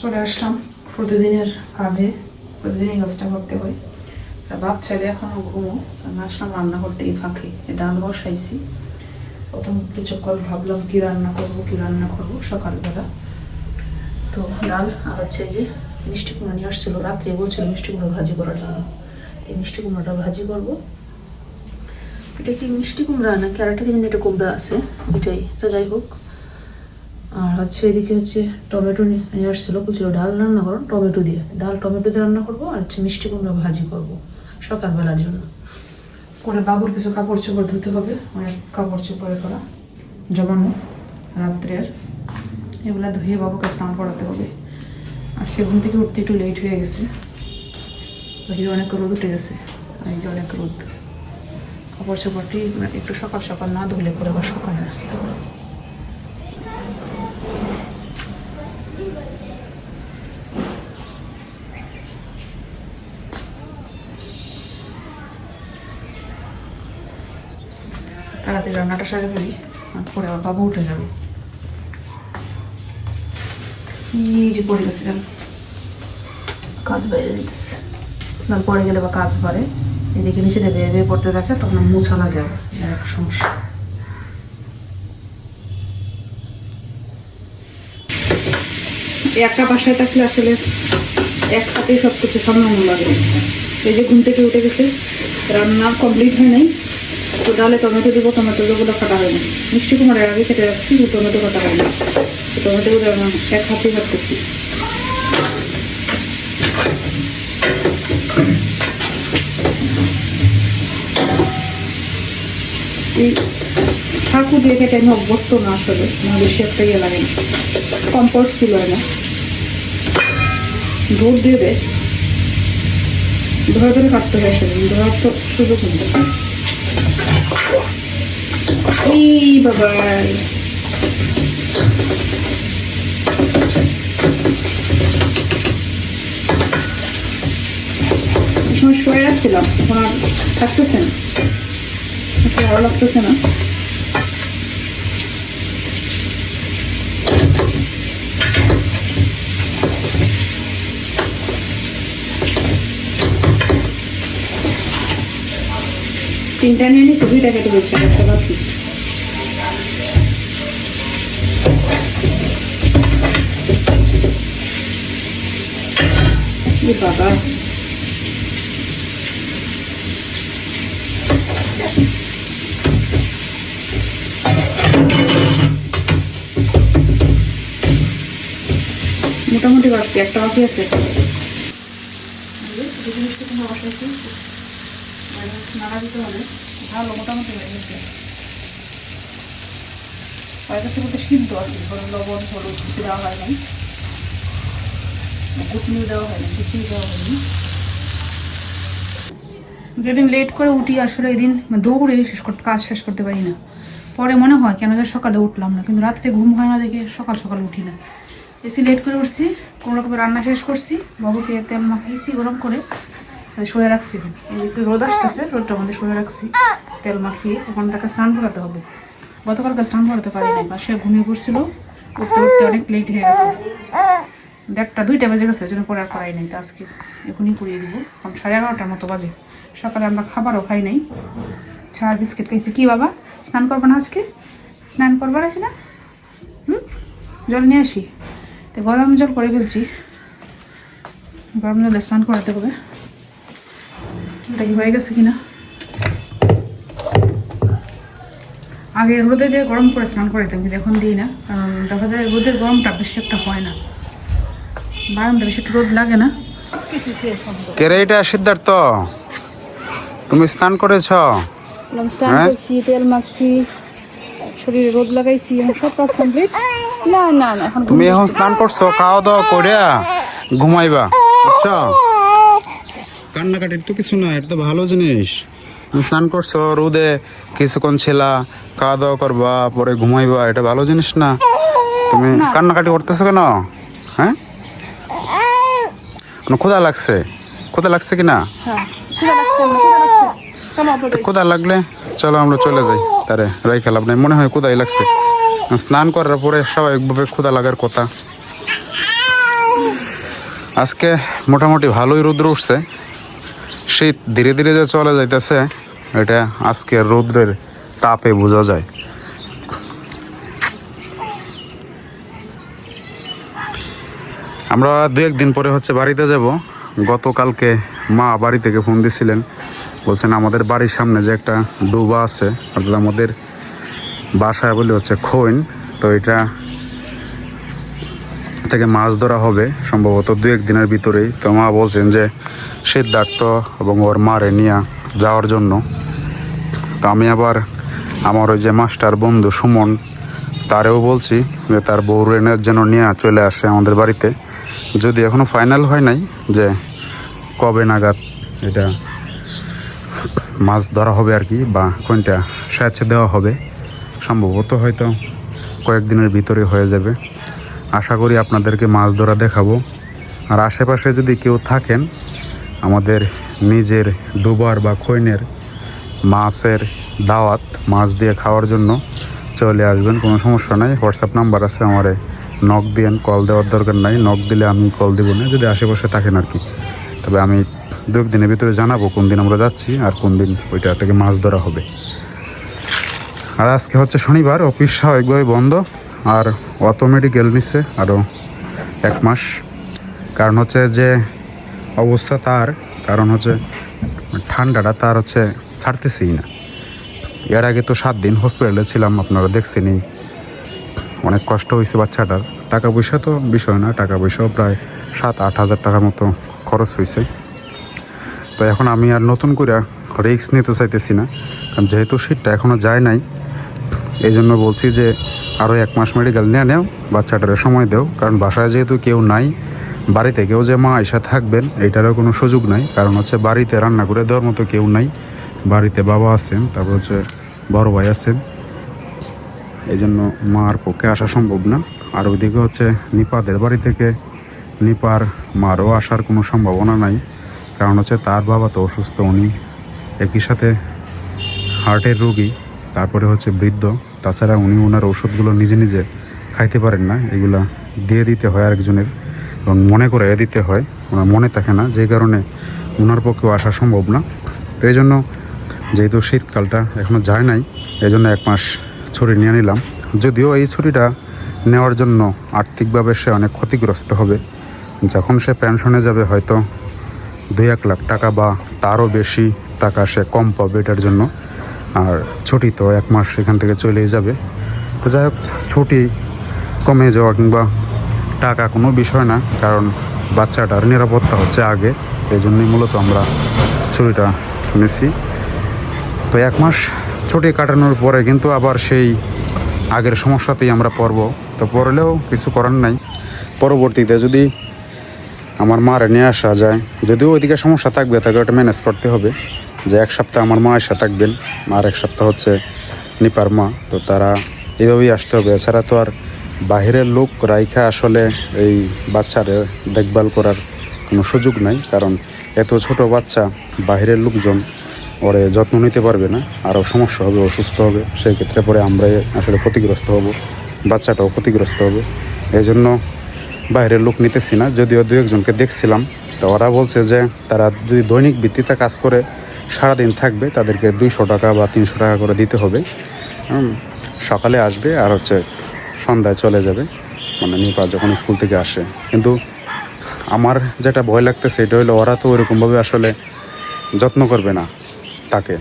চলে আসলাম প্রতিদিনের কাজে প্রতিদিন এই কাজটা করতে হয়। বাপ ছেলে এখনও ঘুমো আমি আসলাম রান্না করতে এই ফাঁকে ডাল বসাইছি। প্রথম কিছুক্ষণ ভাবলাম কি রান্না করব, কি রান্না করব সকালবেলা। তো ডাল আর হচ্ছে যে মিষ্টি কুমড়ো নিয়ে আসছিল, রাত্রে বলছিল মিষ্টি কুমড়ো ভাজি করার জন্য। এই মিষ্টি কুমড়োটা ভাজি করব। এটা কি মিষ্টি কুমড়া না ক্যারেটে কি জানি এটা কুমড়া আছে, এটাই। তো যাই হোক আর হচ্ছে এদিকে হচ্ছে টমেটো নিয়ে আসছিল, বলছিল ডাল রান্না করো, টমেটো দিয়ে। ডাল টমেটো দিয়ে রান্না করব আর হচ্ছে মিষ্টি কুমড়া ভাজি করব সকালবেলার জন্য। করে বাবুর কিছু কাপড় চোপড় ধুতে হবে, অনেক কাপড় চোপড়ে করা, জমানো, রাত্রের। এগুলো ধুয়ে বাবুকে স্নান করাতে হবে। আজকে ঘুম থেকে উঠতে একটু লেট হয়ে গেছে। বাহিরে অনেক রোদ উঠে গেছে, এই যে অনেক রোদ। কাপড় চোপড়টি একটু সকাল সকাল না ধুলে পরে আবার সকালে না। তাড়াতাড়ি রান্নাটা সারে ফেলি পরে আবার বাবু উঠে যাবে। যে পড়ে গেছিলাম কাজ বাইরে দিতেছে গেলে বা কাজ এদিকে নিচে দেবে বেয়ে পড়তে থাকে, তখন মোছা লাগে আবার এক সমস্যা। একটা বাসায় থাকলে আসলে এক হাতেই সব লাগে। এই যে ঘুম থেকে উঠে গেছে, রান্না কমপ্লিট হয় নাই। তো ডালে টমেটো দিব টমেটো গুলো কাটা হয় না মিষ্টি কুমারের আগে কেটে রাখছি টমেটো কাটা হয় না টমেটো এক হাতেই কাটতেছি ছাকু দিয়ে কেটে আমি অভ্যস্ত না আসলে আমার বেশি একটা ইয়ে লাগে না। কম্পোর্ট ফিল হয় না। ভোট দিয়ে দেয় ধরে ধরে কাটতে হয় আসলে ধরার তো সুযোগ নেই। এই বাবা সময় শুয়ে রাখছিলাম এখন থাকতেছে না ভালো লাগতেছে না তিনটা নিয়ে নিচ্ছি দুইটা কেটে দিচ্ছে একটা বাকি বাবা মোটামুটি বাড়ছে একটা বাকি আছে। ভালো, মোটামুটি হয়ে গেছে। গেছে বলতে সিদ্ধ আর কি লবণ, হলুদ, কিছু দেওয়া হয় নাই। যেদিন লেট করে উঠি আসলে এদিন দৌড়ে শেষ করতে কাজ শেষ করতে পারি না। পরে মনে হয় কেন যে সকালে উঠলাম না, কিন্তু রাত্রে ঘুম হয় না দেখে সকাল সকাল উঠি না। বেশি লেট করে উঠছি, কোনো রকমের রান্না শেষ করছি, বাবুকে তেল মাখিয়েছি গরম করে সরে রাখছি। একটু রোদ আসতেছে, রোদটার মধ্যে সরে রাখছি, তেল মাখিয়ে এখন তাকে স্নান করাতে হবে। গতকালকে স্নান করাতে পারিনি পাশে ঘুমিয়ে পড়ছিল, উঠতে উঠতে অনেক লেট হয়ে গেছে। দেড়টা, দুইটা বেজে গেছে ওই জন্য পরে আর করাই নাই। তো আজকে এখনই করিয়ে দিব। কারণ সাড়ে এগারোটার মতো বাজে। সকালে আমরা খাবারও খাই নাই। চা, বিস্কিট খাইছি। কি বাবা? স্নান করব না আজকে? স্নান করবার আছে না? হুম? জল নিয়ে আসি? তো গরম জল করে ফেলছি। গরম জলে স্নান করাতে হবে। এটা কি হয়ে গেছে কিনা? আগে রোদে দিয়ে গরম করে স্নান করাইতাম, কিন্তু এখন দিই না। কারণ দেখা যায় রোদের গরমটা বেশি একটা হয় না। বারান্দা বেশি রোদ লাগে না। কিছু শেষ সম্ভব। কে রে এটা সিদ্ধার্থ? তুমি স্নান করেছ? স্নান হ্যাঁ? করছি তেল মাখছি শরীরে রোদ লাগাইছি সব কাজ কমপ্লিট। না না না এখন তুমি এখন স্নান করছ খাওয়া দাওয়া করে ঘুমাইবা বুঝছ? কান্নাকাটির তো কিছু না এটা তো ভালো জিনিস। তুমি স্নান করছ রোদে কিছুক্ষণ ছিলা খাওয়া দাওয়া করবা পরে ঘুমাইবা এটা ভালো জিনিস না। তুমি কান্নাকাটি করতেছো কেন? হ্যাঁ? ক্ষুধা লাগছে? ক্ষুধা লাগছে কি না হ্যাঁ ক্ষুধা লাগলে চলো আমরা চলে যাই। তারে রাই খেলাম নাই। মনে হয় ক্ষুধাই লাগছে। স্নান করার পরে স্বাভাবিকভাবে ক্ষুধা লাগার কথা। আজকে মোটামুটি ভালোই রৌদ্র উঠছে। শীত ধীরে ধীরে যে চলে যাইতেছে এটা আজকে রৌদ্রের তাপে বোঝা যায়। আমরা দু একদিন পরে হচ্ছে বাড়িতে যাব। গতকালকে মা বাড়ি থেকে ফোন দিছিলেন, বলছেন আমাদের বাড়ির সামনে যে একটা ডুবা আছে অর্থাৎ আমাদের বাসায় বলে হচ্ছে খৈন, তো এটা থেকে মাছ ধরা হবে সম্ভবত দু এক দিনের ভিতরেই। তো মা বলছেন যে সিদ্ধার্থ এবং ওর মারে নিয়ে যাওয়ার জন্য। তো আমি আবার আমার ওই যে মাস্টার বন্ধু সুমন, তারেও বলছি যে তার বউ রেনের যেন নিয়ে চলে আসে আমাদের বাড়িতে। যদি এখনও ফাইনাল হয় নাই যে কবে নাগাদ এটা মাছ ধরা হবে আর কি বা কোনটা স্বেচ্ছা দেওয়া হবে, সম্ভবত হয়তো কয়েকদিনের ভিতরে হয়ে যাবে। আশা করি আপনাদেরকে মাছ ধরা দেখাবো। আর আশেপাশে যদি কেউ থাকেন, আমাদের নিজের ডুবার বা খৈনের মাছের দাওয়াত মাছ দিয়ে খাওয়ার জন্য চলে আসবেন, কোনো সমস্যা নাই। হোয়াটসঅ্যাপ নাম্বার আছে আমারে। নক দিয়েন কল দেওয়ার দরকার নাই। নক দিলে আমি কল দেবো না, যদি আশেপাশে থাকেন আর কি। তবে আমি দু দিনের ভিতরে জানাব কোন দিন আমরা যাচ্ছি আর কোন দিন ওইটা থেকে মাছ ধরা হবে। আর আজকে হচ্ছে শনিবার, অফিস স্বাভাবিকভাবে বন্ধ। আর অত মেডিকেল নিচ্ছে আরও এক মাস। কারণ হচ্ছে যে অবস্থা তার, কারণ হচ্ছে ঠান্ডাটা তার হচ্ছে ছাড়তেছেই না। এর আগে তো সাত দিন হসপিটালে ছিলাম, আপনারা দেখছেনই। অনেক কষ্ট হয়েছে বাচ্চাটার। টাকা পয়সা তো বিষয় না, টাকা পয়সাও প্রায় সাত, আট হাজার টাকার মতো খরচ হয়েছে তো এখন আমি আর নতুন করে রিস্ক নিতে চাইতেছি না, কারণ যেহেতু সিটটা এখনও যায় নাই এই জন্য বলছি যে আরও এক মাস মেডিকেল নিয়ে নেও, বাচ্চাটারে সময় দেও, কারণ বাসায় যেহেতু কেউ নাই, বাড়িতে কেউ যে মা এসে থাকবেন এটারও কোনো সুযোগ নাই, কারণ হচ্ছে বাড়িতে রান্না করে দেওয়ার মতো কেউ নাই, বাড়িতে বাবা আছেন, তারপর হচ্ছে বড় ভাই আছেন এই জন্য মার পক্ষে আসা সম্ভব না। আর ওইদিকে হচ্ছে নিপাদের বাড়ি থেকে নিপার মারও আসার কোনো সম্ভাবনা নাই। কারণ হচ্ছে তার বাবা তো অসুস্থ, উনি একই সাথে হার্টের রোগী, তারপরে হচ্ছে বৃদ্ধ। তাছাড়া উনি ওনার ওষুধগুলো নিজে নিজে খাইতে পারেন না, এগুলা দিয়ে দিতে হয় আরেকজনের। এবং মনে করে দিতে হয়, ওনার মনে থাকে না, যে কারণে ওনার পক্ষেও আসা সম্ভব না। তো এই জন্য যেহেতু শীতকালটা এখনও যায় নাই এই জন্য এক মাস ছুটি নিয়ে নিলাম। যদিও এই ছুটিটা নেওয়ার জন্য আর্থিকভাবে সে অনেক ক্ষতিগ্রস্ত হবে। যখন সে পেনশনে যাবে, হয়তো দুই এক লাখ টাকা বা তারও বেশি টাকা সে কম পাবে এটার জন্য। আর ছুটি তো এক মাস এখান থেকে চলেই যাবে। তো যাই হোক, ছুটি কমে যাওয়া কিংবা টাকা কোনো বিষয় না, কারণ বাচ্চাটার নিরাপত্তা হচ্ছে আগে। এই জন্যই মূলত আমরা ছুটিটা নিছি। তো এক মাস ছুটি কাটানোর পরে কিন্তু আবার সেই আগের সমস্যাতেই আমরা পড়ব। তো পড়লেও কিছু করার নাই। পরবর্তীতে যদি আমার মারে নিয়ে আসা যায়, যদিও ওইদিকে সমস্যা থাকবে, তাকে ওটা ম্যানেজ করতে হবে যে এক সপ্তাহ আমার মা এসে থাকবেন আর এক সপ্তাহ হচ্ছে নিপার মা। তো তারা এইভাবেই আসতে হবে। এছাড়া তো আর বাহিরের লোক রাইখা আসলে এই বাচ্চার দেখভাল করার কোনো সুযোগ নাই, কারণ এত ছোট বাচ্চা বাহিরের লোকজন ওরে যত্ন নিতে পারবে না, আরও সমস্যা হবে, অসুস্থ হবে সেই ক্ষেত্রে পরে আমরাই আসলে ক্ষতিগ্রস্ত হব, বাচ্চাটাও ক্ষতিগ্রস্ত হবে। এই জন্য বাইরের লোক নিতেছি না, যদিও দু একজনকে দেখছিলাম। তো ওরা বলছে যে তারা যদি দৈনিক ভিত্তিতে কাজ করে, সারাদিন থাকবে, তাদেরকে দুইশো টাকা বা তিনশো টাকা করে দিতে হবে। সকালে আসবে আর হচ্ছে সন্ধ্যায় চলে যাবে মানে নিপা যখন স্কুল থেকে আসে। কিন্তু আমার যেটা ভয় লাগতেছে, এটা হলো ওরা তো ওইরকমভাবে আসলে যত্ন করবে না। তাকে।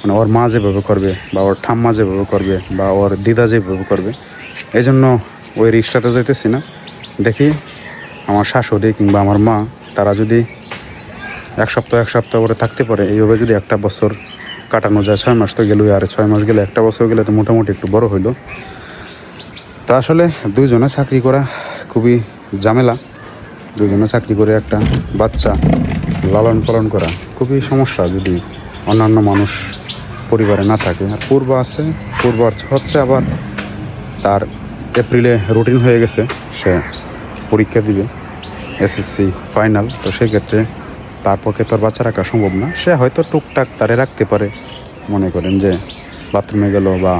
মানে ওর মা যেভাবে করবে বা ওর ঠাম্মা যেভাবে করবে বা ওর দিদা যেভাবে করবে এই জন্য ওই রিক্সটাতে যেতেছি না। দেখি আমার শাশুড়ি কিংবা আমার মা, তারা যদি এক সপ্তাহ এক সপ্তাহ করে থাকতে পারে, এইভাবে যদি একটা বছর কাটানো যায়, ছয় মাস তো গেলই, আর ছয় মাস গেলে একটা বছর গেলে তো মোটামুটি একটু বড় হইল। তা আসলে দুইজনে চাকরি করা খুবই ঝামেলা। দুজনে চাকরি করে একটা বাচ্চা লালন পালন করা খুবই সমস্যা যদি অন্যান্য মানুষ পরিবারে না থাকে। আর পূর্ব আছে, পূর্ব হচ্ছে আবার তার এপ্রিলে রুটিন হয়ে গেছে, সে পরীক্ষা দিবে এসএসসি ফাইনাল তো সেক্ষেত্রে তার পক্ষে তো আর বাচ্চা রাখা সম্ভব না। সে হয়তো টুকটাক তারে রাখতে পারে। মনে করেন যে বাথরুমে গেল বা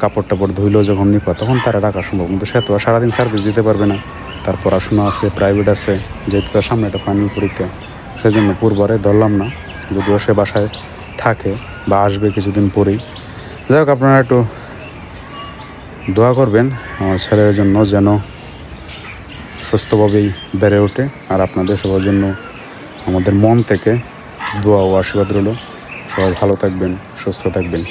কাপড় টাপড় ধুইলো যখন নিপা তখন তারা রাখা সম্ভব কিন্তু সে তো সারাদিন সার্ভিস দিতে পারবে না। তার পড়াশোনা আছে প্রাইভেট আছে, যেহেতু তার সামনে একটা ফাইনাল পরীক্ষা। সেজন্য পূর্বরে ধরলাম না, যদিও সে বাসায় থাকে বা আসবে কিছুদিন পরেই। যাই হোক, আপনারা একটু দোয়া করবেন আমার ছেলের জন্য যেন সুস্থভাবেই বেড়ে ওঠে আর আপনাদের সবার জন্য আমাদের মন থেকে দোয়া ও আশীর্বাদ রইল। সবাই ভালো থাকবেন, সুস্থ থাকবেন।